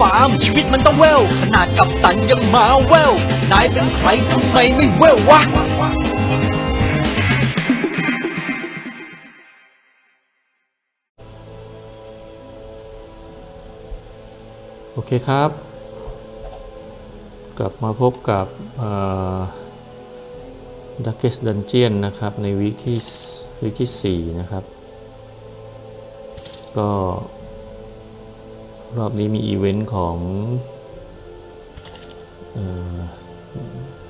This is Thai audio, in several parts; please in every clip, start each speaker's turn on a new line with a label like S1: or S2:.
S1: ฟาร์มชีวิตมันต้องเวลขนาดกับตันยังมาเวลนายเป็นใครทำไมไม่เวลวะ
S2: โอเคครับ กลับมาพบกับดักเกสดันเจียนนะครับ ในวีคที่วีคที่ 4 นะครับ ก็ รอบนี้มีอีเวนต์ของ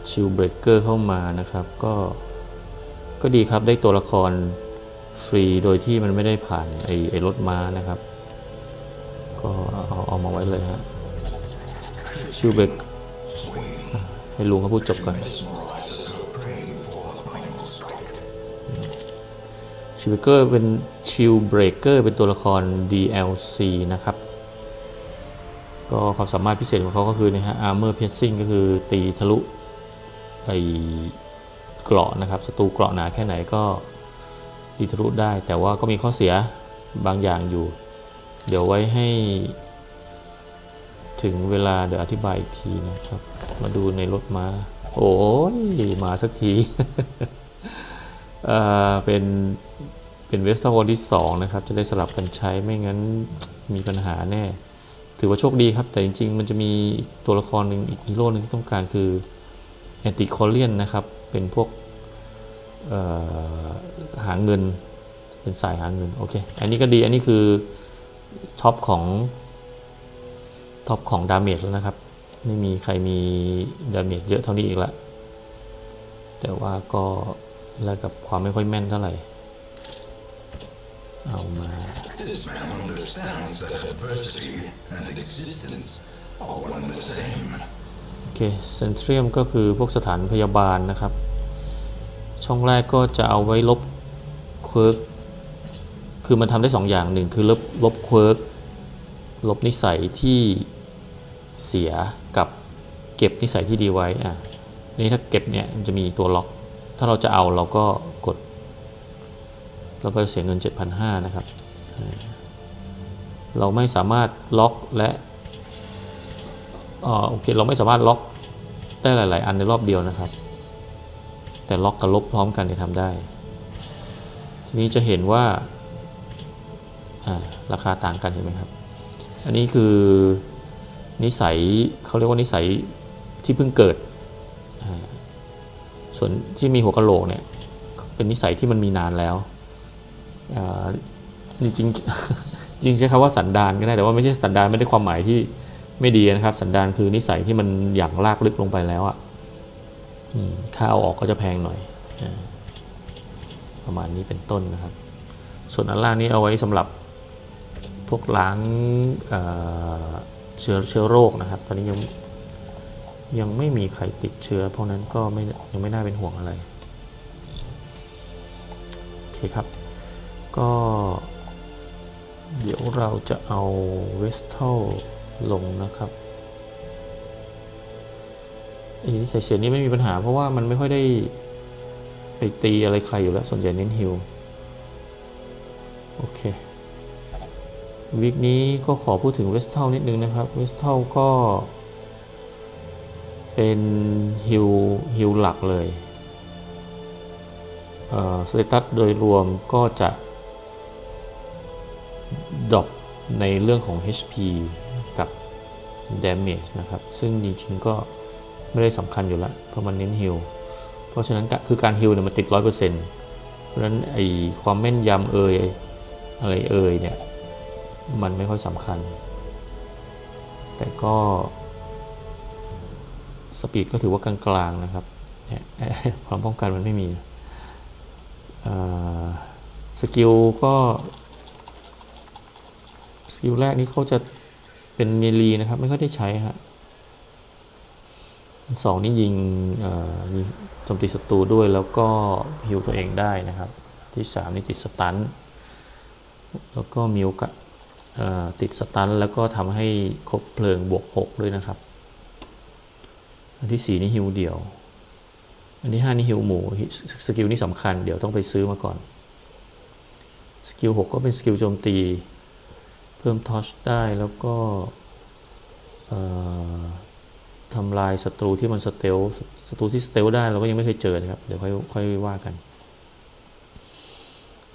S2: ชิลเบรกเกอร์เข้ามานะครับ ก็ก็ดีครับได้ตัวละครฟรีโดยที่มันไม่ได้ผ่านไอ้ไอรถม้านะครับ ก็เอาเอามาไว้เลยฮะชิวเบรกให้ลุงเขาพูดจบก่อนชิวเบรกเกอร์เป็นชิวเบรกเกอร์เป็นตัวละคร DLC นะครับ ก็ความสามารถพิเศษของเขาก็คือนะฮะ armor piercing ก็คือตีทะลุไอเกราะนะครับศัตรูเกราะหนาแค่ไหนก็ตีทะลุได้ แต่ว่าก็มีข้อเสียบางอย่างอยู่ เดี๋ยวไว้ให้ถึงเวลาเดี๋ยวอธิบายอีกทีนะครับ มาดูในรถมาโอ้ยมาสักทีเออเป็นเป็นเวสต์วอลที่ 2 นะครับ จะได้สลับกันใช้ไม่งั้นมีปัญหาแน่ ถือว่าโชคดีครับ แต่จริง ๆ มันจะมีตัวละครหนึ่งอีกฮีโร่หนึ่งที่ต้องการคือแอนติคอเลียนนะครับ เป็นพวกหาเงิน เป็นสายหาเงิน โอเค อันนี้ก็ดี อันนี้คือท็อปของท็อปของดาเมจแล้วนะครับ ไม่มีใครมีดาเมจเยอะเท่านี้อีกแล้วแต่ว่าก็แลกกับความไม่ค่อยแม่นเท่าไหร่ เอามา
S3: This man understands that adversity and existence are one and the same.
S2: โอเคเซนเทรียมก็คือพวกสถานพยาบาลนะครับ ช่องแรกก็จะเอาไว้ลบเคิร์กคือมันทำได้สองอย่างหนึ่งคือลบลบเคิร์กลบนิสัยที่เสียกับเก็บนิสัยที่ดีไว้อะอันนี้ถ้าเก็บเนี่ยมันจะมีตัวล็อก ถ้าเราจะเอาเราก็กด แล้วก็เสียเงิน 7,500นะครับ เราไม่สามารถล็อกและอ่าโอเคเราไม่สามารถล็อกได้หลาย ๆ อันในรอบเดียวนะครับ แต่ล็อกกับลบพร้อมกันเนี่ยทำได้ ทีนี้จะเห็นว่าราคาต่างกันเห็นไหมครับ อันนี้คือนิสัยเขาเรียกว่านิสัยที่เพิ่งเกิด ส่วนที่มีหัวกะโหลกเนี่ยเป็นนิสัยที่มันมีนานแล้ว จริงจริงใช้คำว่าสันดานก็ได้แต่ว่าไม่ใช่สันดานไม่ได้ความหมายที่ไม่ดีนะครับ สันดานคือนิสัยที่มันอย่างลากลึกลงไปแล้วอะ่ะอืมถ้าเอาออกก็จะแพงหน่อย ประมาณนี้เป็นต้นนะครับ ส่วนอันล่างนี้เอาไว้สำหรับพวกล้างเเชื้อเชื้อโรคนะครับ ตอนนี้ยังยังไม่มีใครติดเชื้อเพราะนั้นก็ไม่ยังไม่น่าเป็นห่วงอะไร โอเคครับ ก็ เดี๋ยวเราจะเอาเวสเทลลงนะครับไอ้นิสัยเสียนี้ไม่มีปัญหาเพราะว่ามันไม่ค่อยได้ไปตีอะไรใครอยู่แล้ว ส่วนใหญ่เน้นฮิลโอเควีคนี้ก็ขอพูดถึงเวสเทลนิดนึงนะครับเวสเทลก็เป็นฮิลฮิลหลักเลยสเตตัสโดยรวมก็จะ ดรอปในเรื่องของ HP กับ Damage นะครับ ซึ่งจริงๆก็ไม่ได้สำคัญอยู่แล้ว เพราะมันเน้นฮิลเพราะฉะนั้นคือการฮิลเนี่ยมันติด 100%เพราะฉะนั้นไอความแม่นยำเอ่ยอะไรเอ่ยเนี่ย มันไม่ค่อยสำคัญ แต่ก็สปีดก็ถือว่ากลางๆนะครับความป้องกันมันไม่มีสกิลก็ สกิลแรกนี้เขาจะเป็นเมลีนะครับ ไม่ค่อยได้ใช้ฮะอันสองนี่ยิงยิงโจมตีศัตรูด้วยแล้วก็ฮิวตัวเองได้นะครับ ที่สามนี่ติดสตันแล้วก็มีโอกาสติดสตันแล้วก็ทำให้ครบเพลิงบวก 6 ด้วยนะครับ อันที่สี่นี่ฮิวเดี่ยว อันที่ห้านี่ฮิวหมูสกิลนี้สำคัญเดี๋ยวต้องไปซื้อมาก่อน สกิล 6 ก็เป็นสกิลโจมตี เพิ่มทอชได้แล้วก็ทำลายศัตรูที่มันสเตลศัตรูที่สเตลได้เราก็ยังไม่เคยเจอนะครับ เดี๋ยวค่อยค่อยว่ากัน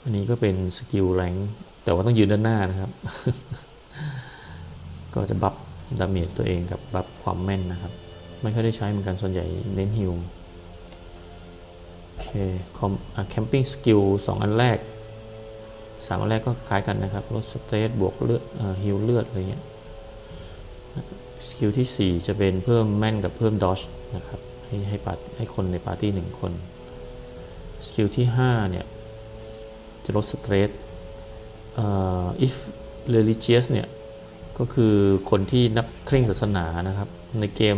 S2: อันนี้ก็เป็นสกิลแรงแต่ว่าต้องยืนด้านหน้านะครับ ก็จะบัฟดาเมจตัวเองกับบัฟความแม่นนะครับ ไม่ค่อยได้ใช้เหมือนกันส่วนใหญ่เน้นฮิลโอเคคอมแคมปิ้งสกิลสองอันแรก สามอันแรกก็คล้ายกันนะครับลดสเตรสบวกเลือดฮิลเลือดอะไรเงี้ยสกิลที่ 4 จะเป็นเพิ่มแม่นกับเพิ่มดอชนะครับให้ให้ปาให้คนในปาร์ตี้หนึ่งคนสกิลที่ 5 เนี่ย จะลดสเตรส if religious เนี่ย ก็คือคนที่นับเคร่งศาสนานะครับ ในเกม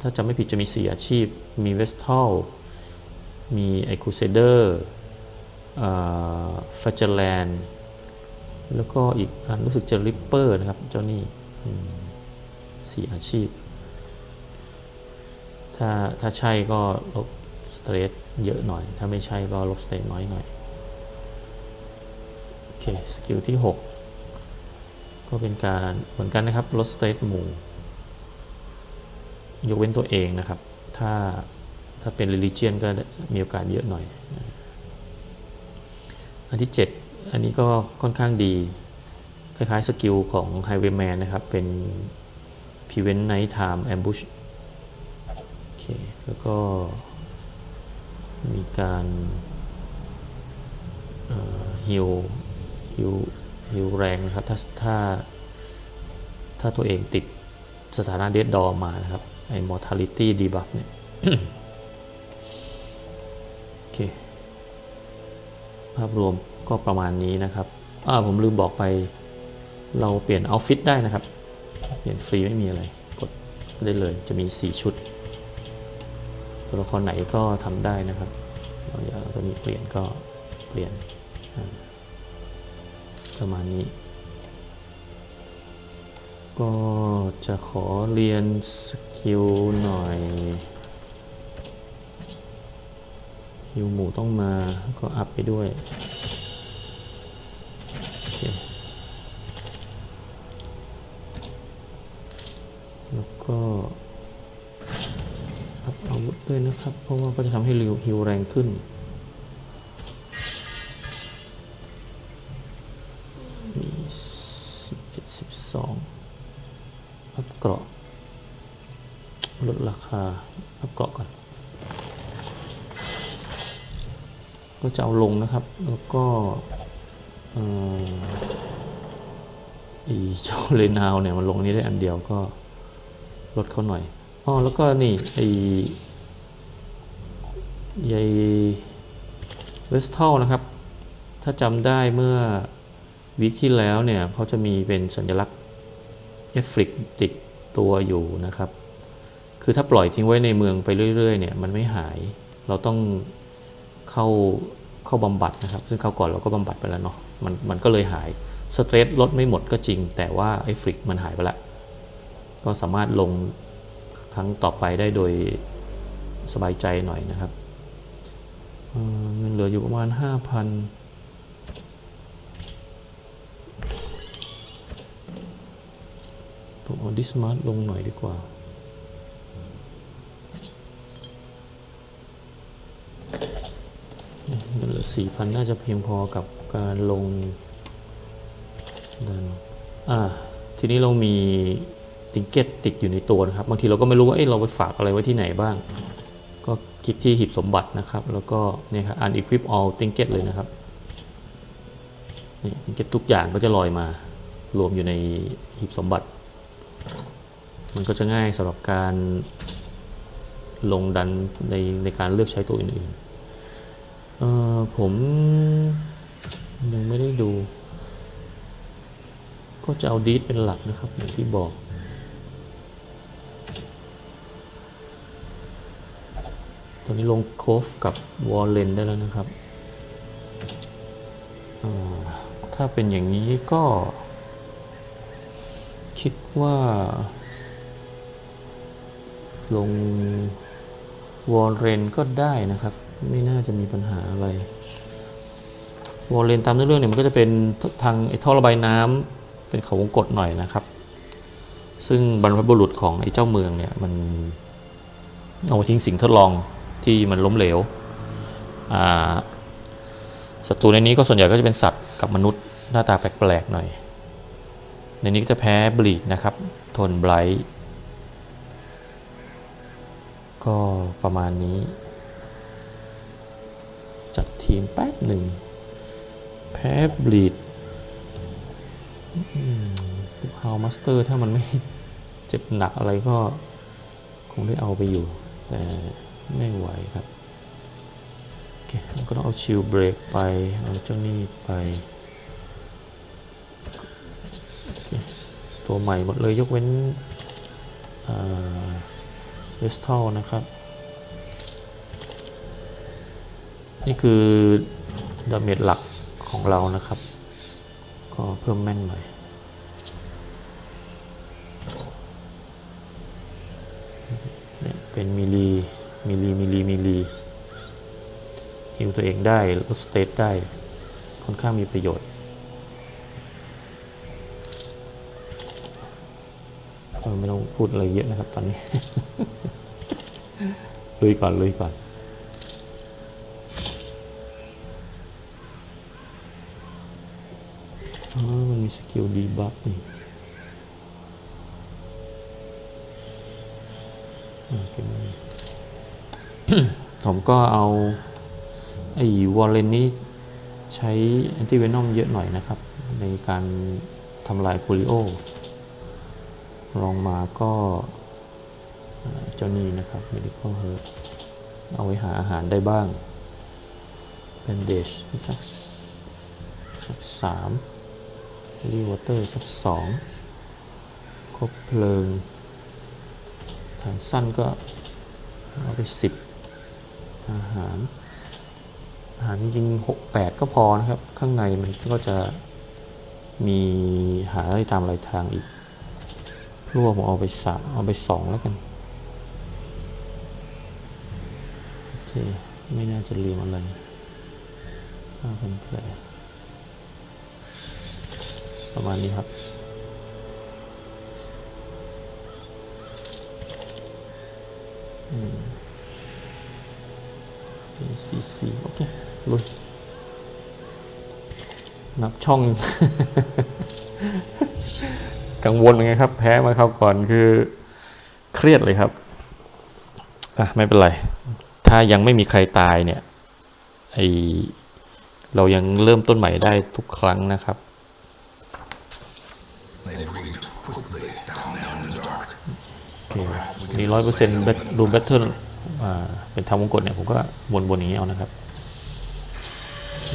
S2: ถ้าจำไม่ผิดจะมี 4 อาชีพ มี Vestal มีไอคูเซเดอร์ ฟัจแลนด์แล้วก็อีกอันรู้สึกจะริปเปอร์นะครับ เจ้านี่สี่อาชีพ ถ้าถ้าใช่ก็ลบสเตรสเยอะหน่อย ถ้าไม่ใช่ก็ลบสเตรสน้อยหน่อย โอเค สกิลที่ 6 ก็เป็นการเหมือนกันนะครับ ลดสเตทหมู่ ยกเว้นตัวเองนะครับ ถ้าถ้าเป็น religion ก็มีโอกาสเยอะหน่อย อันที่ 7 อันนี้ก็ค่อนข้างดี คล้ายๆสกิลของ Highwayman นะครับ เป็น prevent night time ambush โอเค แล้วก็ มีการฮิลฮิลฮิลแรงนะครับ ถ้าถ้าถ้าตัวเองติดสถานะเดดดอมานะครับ ไอ้ mortality debuff เนี่ย ภาพรวมก็ประมาณนี้นะครับอ่าผมลืมบอกไป เราเปลี่ยนเอาฟิตได้นะครับ เปลี่ยนฟรีไม่มีอะไร กดได้เลยจะมี 4 ชุด ตัวละครไหนก็ทำได้นะครับเราอยากจะมีเปลี่ยนก็เปลี่ยนประมาณนี้ ก็จะขอเรียนสกิลหน่อย ฮิวหมูต้องมาก็อัพไปด้วยโอเคแล้วก็อัพอาวุธด้วยนะครับ เพราะว่าก็จะทำให้ฮิวแรงขึ้น ก็อีเจ้าเลนาวเนี่ยมันลงนี้ได้อันเดียวก็ลดเขาหน่อยอ๋อแล้วก็นี่ไอใยเวสทัลนะครับ ถ้าจำได้เมื่อวีคที่แล้วเนี่ยเขาจะมีเป็นสัญลักษณ์เอฟฟลิกติดตัวอยู่นะครับ คือถ้าปล่อยทิ้งไว้ในเมืองไปเรื่อยๆเนี่ยมันไม่หาย เราต้องเข้า เข้าบำบัดนะครับ ซึ่งเข้าก่อนเราก็บำบัดไปแล้วเนาะมันมันก็เลยหายสเตรสลดไม่หมดก็จริง แต่ว่าไอ้ฟลิกมันหายไปแล้วก็สามารถลงครั้งต่อไปได้โดยสบายใจหน่อยนะครับเเงินเหลืออยู่ประมาณ 5,000ผมเอาดิสมาร์ทลงหน่อยดีกว่าเงินเหลือสี่พันน่าจะเพียงพอกับการลงดันอ่าทีนี้เรามีติงเก็ตติดอยู่ในตัวนะครับ บางทีเราก็ไม่รู้ว่าเอ้เราไปฝากอะไรไว้ที่ไหนบ้าง ก็คลิกที่หีบสมบัตินะครับ แล้วก็เนี่ยครับ unequip all trinket เลยนะครับนี่ติงเก็ตทุกอย่างก็จะลอยมารวมอยู่ในหีบสมบัติ มันก็จะง่ายสำหรับการลงดันในในการเลือกใช้ตัวอื่นๆ เอ่อผมยังไม่ได้ดู ก็จะเอาดีดเป็นหลักนะครับอย่างที่บอกตอนนี้ลงโคฟกับวอลเลนได้แล้วนะครับ ถ้าเป็นอย่างนี้ก็ คิดว่า ลงวอลเลนก็ได้นะครับ ไม่น่าจะมีปัญหาอะไรวอลเลนตามเรื่องเนี่ยมันก็จะเป็นทางไอ้ท่อระบายน้ำเป็นเขาวงกดหน่อยนะครับ ซึ่งบรรพบุรุษของไอ้เจ้าเมืองเนี่ยมันเอาทิ้งสิ่งทดลองที่มันล้มเหลวอ่าศัตรูในนี้ก็ส่วนใหญ่ก็จะเป็นสัตว์กับมนุษย์หน้าตาแปลกๆหน่อย ในนี้ก็จะแพ้บลีดนะครับ ทนไบรท์ก็ประมาณนี้ จัดทีมแป๊บหนึ่ง แพ้บลีดฮาวมาสเตอร์ถ้ามันไม่เจ็บหนักอะไรก็คงได้เอาไปอยู่ แต่ไม่ไหวครับโอเคก็ต้องเอาชิลเบรกไป เอาเจ้านี่ไปตัวใหม่หมดเลยยกเว้นเวสทัลนะครับ นี่คือดาเมจหลักของเรานะครับ ก็เพิ่มแม่นหน่อยเนี่ยเป็นมิลีมิลีมิลีมิลลีฮิวตัวเองได้ลดสเตตได้ ค่อนข้างมีประโยชน์ก็ไม่ต้องพูดอะไรเยอะนะครับตอนนี้ ลุยก่อน ลุยก่อน มันมีสกิลดีบัฟนี่โอเคผมก็เอาไอ้วอลเลนนี้ใช้แอนติเวนอมเยอะหน่อยนะครับ ในการทำลายคูริโอลองมาก็เจ้านี้นะครับ medical herb เอาไว้หาอาหารได้บ้าง bandage สักสักสาม รีวอเตอร์สักสองครบเพลิงทางสั้นก็เอาไปสิบอาหาร อาหารจริงๆหกแปดก็พอนะครับ ข้างในมันก็จะมีหาได้ตามรายทางอีกรวมผมเอาไปสามเอาไปสองแล้วกันโอเคไม่น่าจะลืมอะไรห้าพันแผล ประมาณนี้ครับอืม C C โอเคลุยนับช่อง กังวลไงครับ แพ้มาเข้าวก่อนคือเครียดเลยครับ อะ ไม่เป็นไร ถ้ายังไม่มีใครตายเนี่ยไอเรายังเริ่มต้นใหม่ได้ทุกครั้งนะครับ
S3: They breathed quickly down there in the dark.
S2: โอเค มีร้อยเปอร์เซ็นต์รูมแบทเทิลเป็นทำวงกดเนี่ยผมก็วนๆอย่างนี้เอานะครับ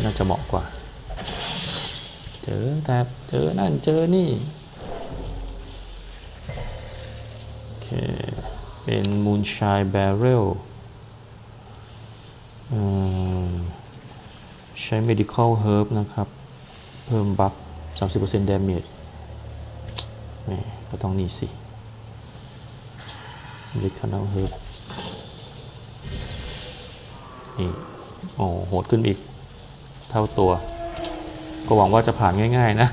S2: น่าจะเหมาะกว่า เจอแต่เจอนั่นเจอนี่ โอเค เป็น Moonshine Barrel อืมใช้ Medical Herb นะครับ เพิ่มบัฟ 30% Damage แหมก็ต้องนี่สิลิคานาเฮิร์บนี่โอ้โหดขึ้นอีก เท่าตัว ก็หวังว่าจะผ่านง่ายๆนะ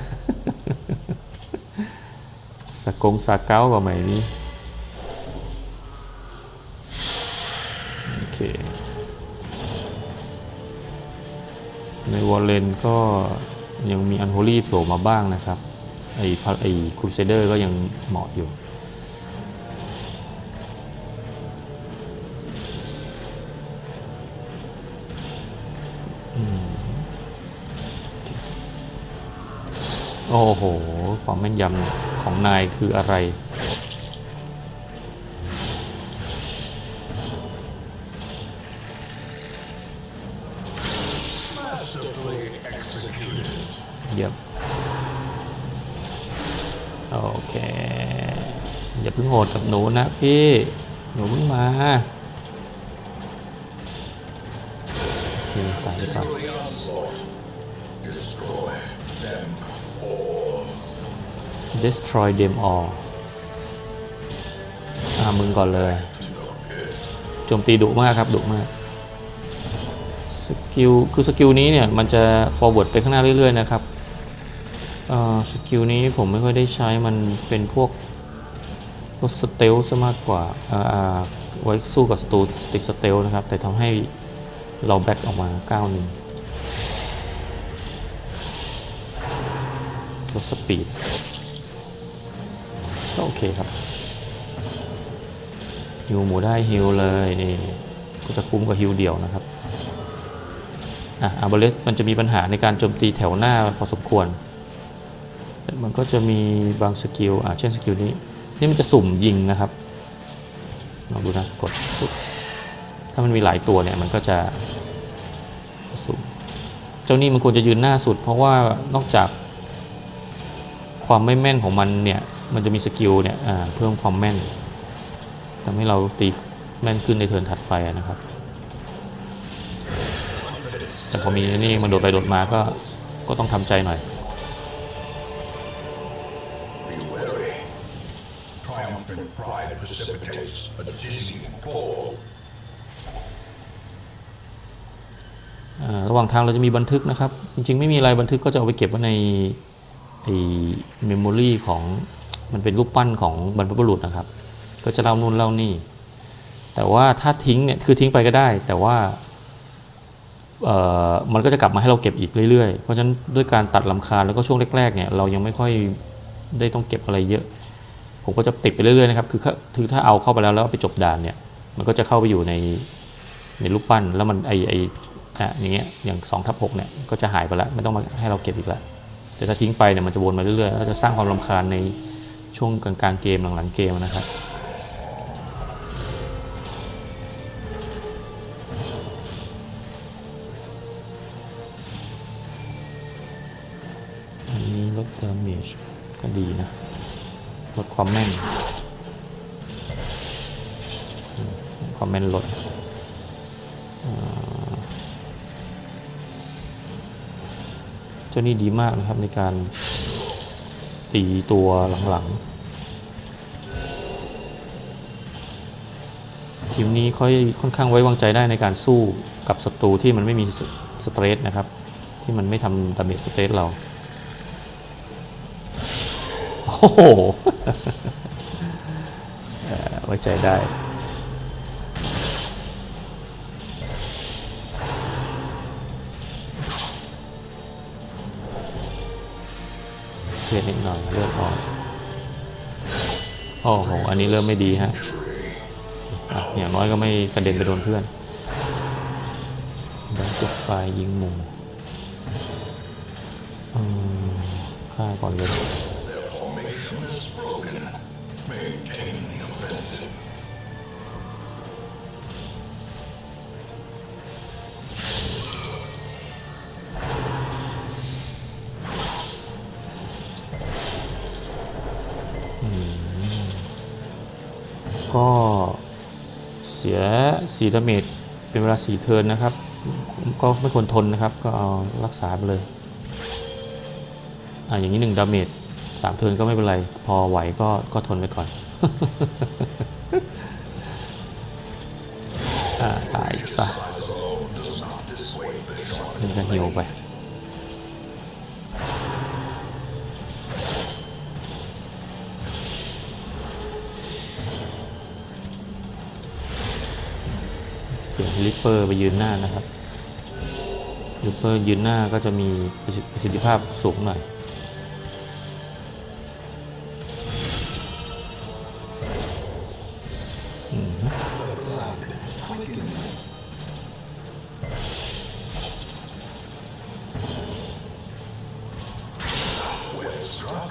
S2: สกงสาเก้ากับใหม่นี้โอเค ในวอลเลนก็ยังมีอันโฮลี่โผล่มาบ้างนะครับ ไอ้ไอ้ครูเซเดอร์ก็ยังเหมาะอยู่ โอ้โห ความแม่นยำของนายคืออะไร ดกับหนูนะพี่ หนูเพิ่งมาโอเคตายไปก่อน destroy them all อ่ามึงก่อนเลยโจมตีดุมากครับดุมากสกิลคือสกิลนี้เนี่ยมันจะ forward ไปข้างหน้าเรื่อยๆนะครับอ่อสกิลนี้ผมไม่ค่อยได้ใช้มันเป็นพวก ลดสเตลซะมากกว่าไว้สู้กับศัตรูติดสเตลนะครับ แต่ทำให้เราแบ็กออกมาก้าวหนึ่งลดสปีดก็โอเคครับฮิวหมูได้ฮิวเลยนี่ก็จะคุ้มกว่าฮิวเดี่ยวนะครับอะอาร์บเลสมันจะมีปัญหาในการโจมตีแถวหน้าพอสมควร มันก็จะมีบางสกิลอะเช่นสกิลนี้ นี่มันจะสุ่มยิงนะครับลองดูนะกดถ้ามันมีหลายตัวเนี่ยมันก็จะสุ่มเจ้านี่มันควรจะยืนหน้าสุด เพราะว่านอกจากความไม่แม่นของมันเนี่ยมันจะมีสกิลเนี่ยเพิ่มความแม่นทำให้เราตีแม่นขึ้นในเทิร์นถัดไปนะครับ แต่พอมีนี่มันโดดไปโดดมาก็ก็ต้องทำใจหน่อย หว่างทางเราจะมีบันทึกนะครับ จริง ๆ ไม่มีอะไรบันทึกก็จะเอาไปเก็บไว้ในไอ้เมมโมรีของมันเป็นรูปปั้นของบรรพบุรุษนะครับ ก็จะเล่านู่นเล่านี่ แต่ว่าถ้าทิ้งเนี่ยคือทิ้งไปก็ได้ แต่ว่าเออมันก็จะกลับมาให้เราเก็บอีกเรื่อยๆ เพราะฉะนั้นด้วยการตัดลำคาญแล้วก็ช่วงแรกๆเนี่ยเรายังไม่ค่อยได้ต้องเก็บอะไรเยอะ ผมก็จะติดไปเรื่อยๆนะครับคือถ้าคือถ้าเอาเข้าไปแล้วแล้วไปจบด่านเนี่ยมันก็จะเข้าไปอยู่ในในรูปปั้นแล้วมันไอไอ อะอย่างเงี้ยอย่าง2ทับ6เนี่ยก็จะหายไปแล้วไม่ต้องมาให้เราเก็บอีกแล้วแต่ถ้าทิ้งไปเนี่ยมันจะวนมาเรื่อยๆแล้วจะสร้างความรำคาญในช่วงกลางๆเกมหลังๆเกมนะครับอันนี้ลดดาเมจก็ดีนะลดความแม่นความแม่นลด จ้านี่ดีมากนะครับในการตีตัวหลังๆ ทีมนี้ค่อยค่อนข้างไว้วางใจได้ในการสู้กับศัตรูที่มันไม่มีสเตรสนะครับ ที่มันไม่ทำดาเมจสเตรสเรา โอ้โหไว้ใจได้ เครียดนิดหน่อยเลือดออกโอ้โห อันนี้เริ่มไม่ดีฮะอะอย่างน้อยก็ไม่กระเด็นไปโดนเพื่อนดันจุดไฟยิงมุมอืมฆ่าก่อนเลย สีดาเมจเป็นเวลาสีเทินนะครับ ก็ไม่ควรทนนะครับ ก็เอารักษาไปเลยอ่าอย่างนี้หนึ่งดาเมจสามเทินก็ไม่เป็นไร พอไหวก็ก็ทนไปก่อนอ่าตายซะนี่ก็หิวไป ลิปเปอร์ไปยืนหน้านะครับลิปเปอร์ยืนหน้าก็จะมีประสิทธิภาพสูงหน่อยอืม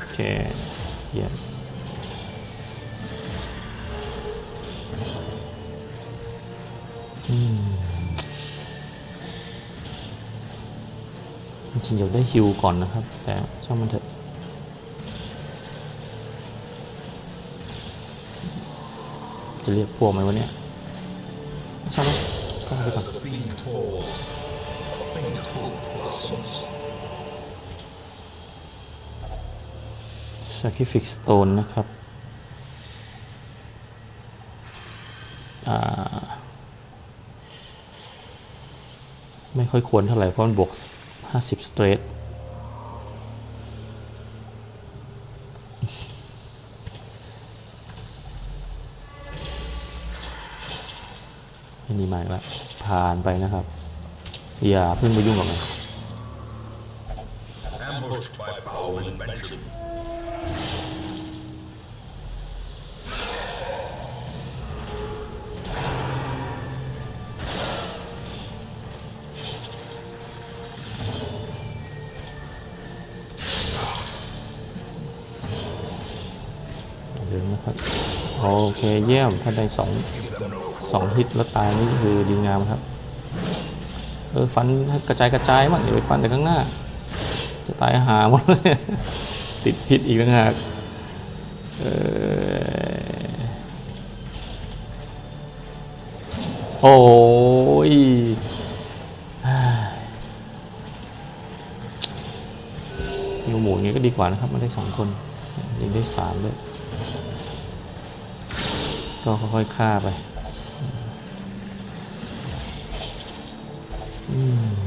S2: โอเคเยี่ยม จริงๆอยากได้ฮิวก่อนนะครับ แต่ช่างมันเถอะจะเรียกพวกไหมวะเนี่ยช่างมันก็ไปก่อน
S3: As the fiend falls, a faint hope blossoms.
S2: Sacrifice Stone นะครับไม่ค่อยควรเท่าไหร่เพราะมันบวก ห้สเตรทนี่มาแล้วผ่านไปนะครับ อย่าเพิ่งไปยุ่งกับมัน โอเคเยี่ยมถ้าได้สองสองฮิตแล้วตายนี่คือดีงามครับ เออฟันกระจายกระจายบ้างอย่าไปฟันแต่ข้างหน้า จะตายหาหมดเลยติดพิษอีกต่างหากเออโอ้ยยูหมูอย่างนี้ก็ดีกว่านะครับมาได้สองคนยิงได้สามด้วย ก็ค่อยๆฆ่าไป อืม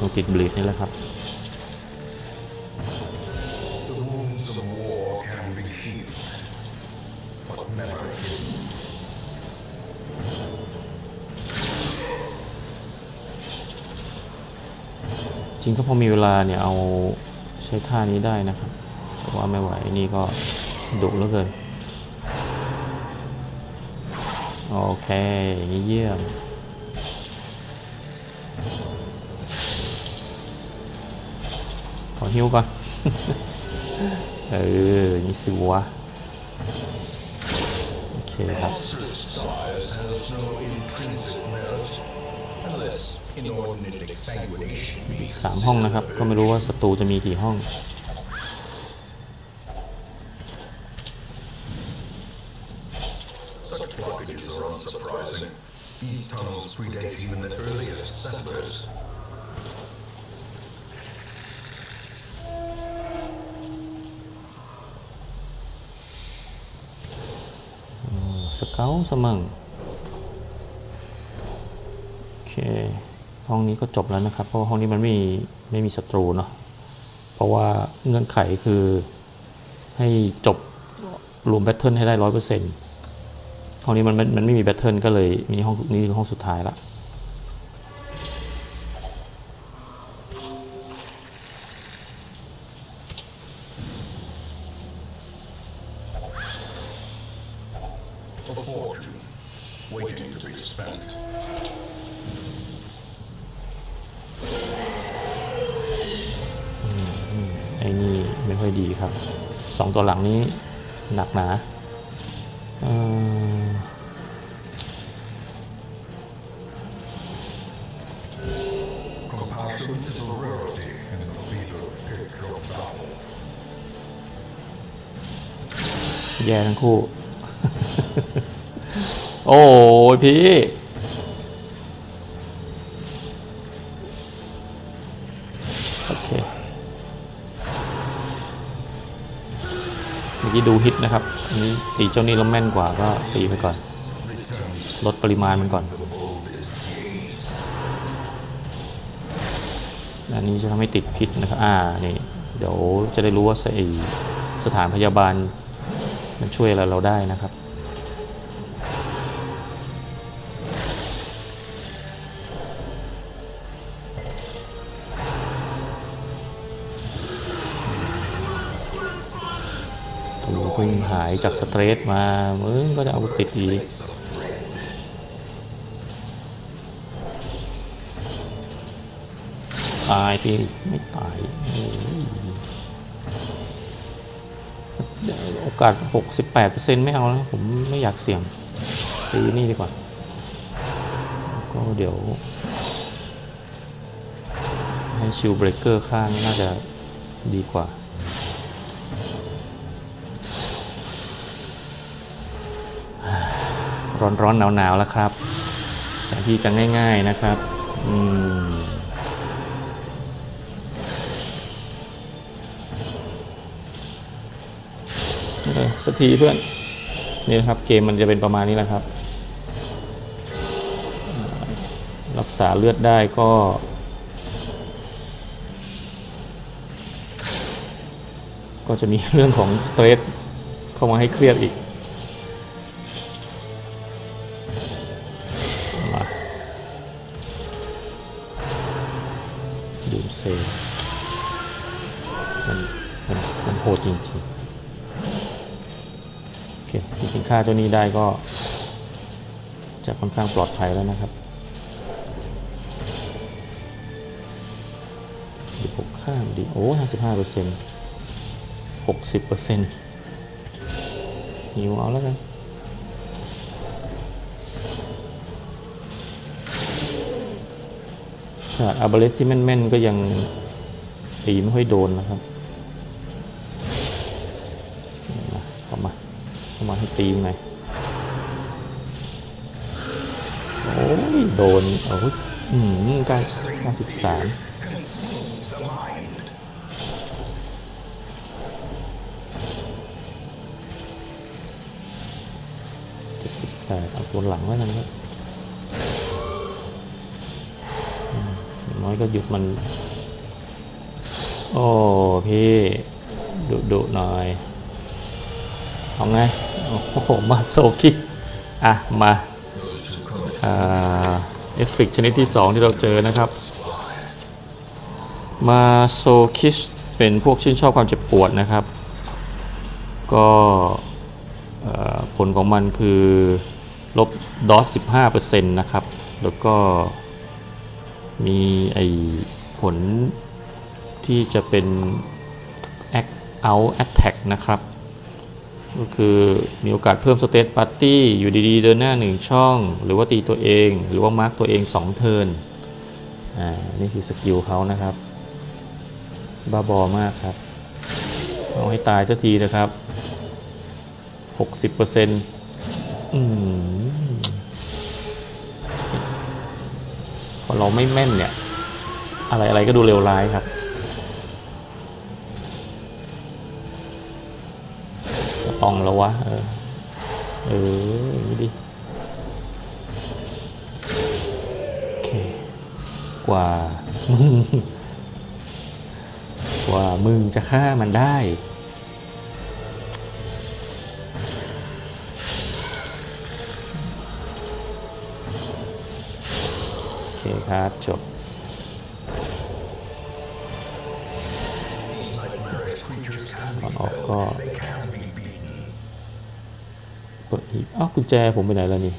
S2: ตรงติดบลีดนี่แหละครับจริงก็พอมีเวลาเนี่ยเอาใช้ท่านี้ได้นะครับแต่ว่าไม่ไหวนี่ก็ดุเหลือเกิน โอเคอย่างนี้เยี่ยม ขอหิ้วก่อน เออ นี่สิวะ โอเคครับ อีกสามห้องนะครับ ก็ไม่รู้ว่าศัตรูจะมีกี่ห้อง สมั่งโอเคห้องนี้ก็จบแล้วนะครับ เพราะห้องนี้มันไม่มีไม่มีศัตรูเนาะเพราะว่าเงื่อนไขคือให้จบรวมแบทเทิลให้ได้ร้อยเปอร์เซ็นต์ห้องนี้มันมันมันไม่มีแบทเทิลก็เลยมีห้องนี้คือห้องสุดท้ายละ ครับสองตัวหลังนี้หนักหนาแย่ทั้งคู่ โอ้ยพี่ มื่อกี้ดูฮิตนะครับ อันนี้ตีเจ้านี่แล้วแม่นกว่าก็ตีไปก่อน ลดปริมาณมันก่อน อันนี้จะทำให้ติดพิษนะครับ อ่า นี่ เดี๋ยวจะได้รู้ว่าสถานพยาบาลมันช่วยอะไรเราได้นะครับ พิ่งหายจากสเตรสมา มึงก็จะเอาติดอีกตายสิ ไม่ตายเอ้ยโอกาส 68%ไม่เอาแล้ว ผมไม่อยากเสี่ยงตีนี่ดีกว่า ก็เดี๋ยว ให้ชิลเบรกเกอร์ข้างน่าจะดีกว่า ร้อนๆหนาวๆแล้วครับแต่ที่จะง่าย ๆนะครับอืมสักทีเพื่อนนี่นะครับเกมมันจะเป็นประมาณนี้แหละครับ รักษาเลือดได้ก็ก็จะมีเรื่องของสเตรสเข้ามาให้เครียดอีก จริงๆโอเคจริงๆฆ่าเจ้านี้ได้ก็ จะค่อนข้างปลอดภัยแล้วนะครับดีผมข้ามดีโอ้ห้าสิบห้าเปอร์เซ็นต์หกสิบเปอร์เซ็นต์หิวเอาแล้วกันขนาดอาบาเลสที่แม่นๆ ก็ยังตีไม่ค่อยโดนนะครับมาเข้ามา เข้ามาให้ ตีมหน่อยโอ้ย โดนโอ้ยอืมก้าเก้าสิบสามเจ็ดสิบแปดเอาตัวหลังแล้วกันครับน้อยก็หยุดมัน โอ้ พี่ ดุดุหน่อย เอาไง โอ้โหมาโซคิสอะ มาเอฟเฟกชนิดที่ 2 ที่เราเจอนะครับ มาโซคิสเป็นพวกชื่นชอบความเจ็บปวดนะครับ ก็ผลของมันคือลบดอส15%นะครับ แล้วก็มีไอผลที่จะเป็น act out attack นะครับ ก็คือมีโอกาสเพิ่มสเตตปาร์ตี้อยู่ดีๆ เดินหน้าหนึ่งช่อง หรือว่าตีตัวเอง หรือว่ามาร์กตัวเอง 2 เทิร์นอ่านี่คือสกิลเขานะครับ บ้าบอมากครับ เอาให้ตายสักทีนะครับ 60%อืมพอเราไม่แม่นเนี่ย อะไรอะไรก็ดูเลวร้ายครับ ตองแล้ววะ เออ เอออย่างนี้ดิโอเค กว่ามึง กว่ามึงจะฆ่ามันได้ โอเคครับ จบ ก่อนออกก็เปิดอี กุญแจผมไปไหนแล้วนี่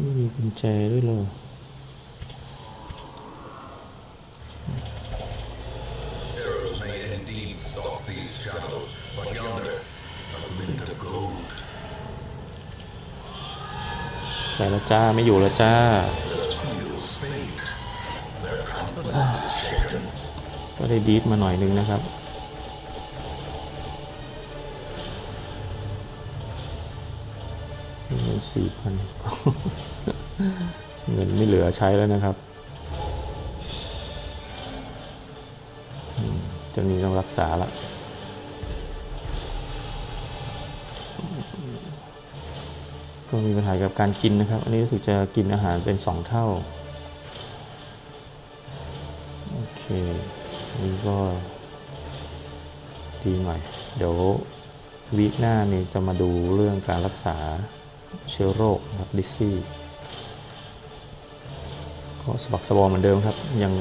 S2: ไม่มีกุญแจด้วยเลยไปแล้วจ้า ไม่อยู่แล้วจ้าก็ได้ดีดมาหน่อยนึงนะครับ เงินสี่พันเงินไม่เหลือใช้แล้วนะครับอืมเจ้านี้ต้องรักษาละก็มีปัญหากับการกินนะครับ อันนี้รู้สึกจะกินอาหารเป็นสองเท่า โอเคนี่ก็ดีหน่อย เดี๋ยววีคหน้านี่จะมาดูเรื่องการรักษา เชื้อโรคนะครับดิซี่ก็สบักสบอมเหมือนเดิมครับ ยัง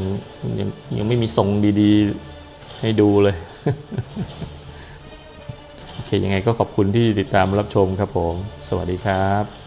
S2: ยังยังไม่มีทรงดีๆ ให้ดูเลย โอเค ยังไงก็ขอบคุณที่ติดตามรับชมครับผม สวัสดีครับ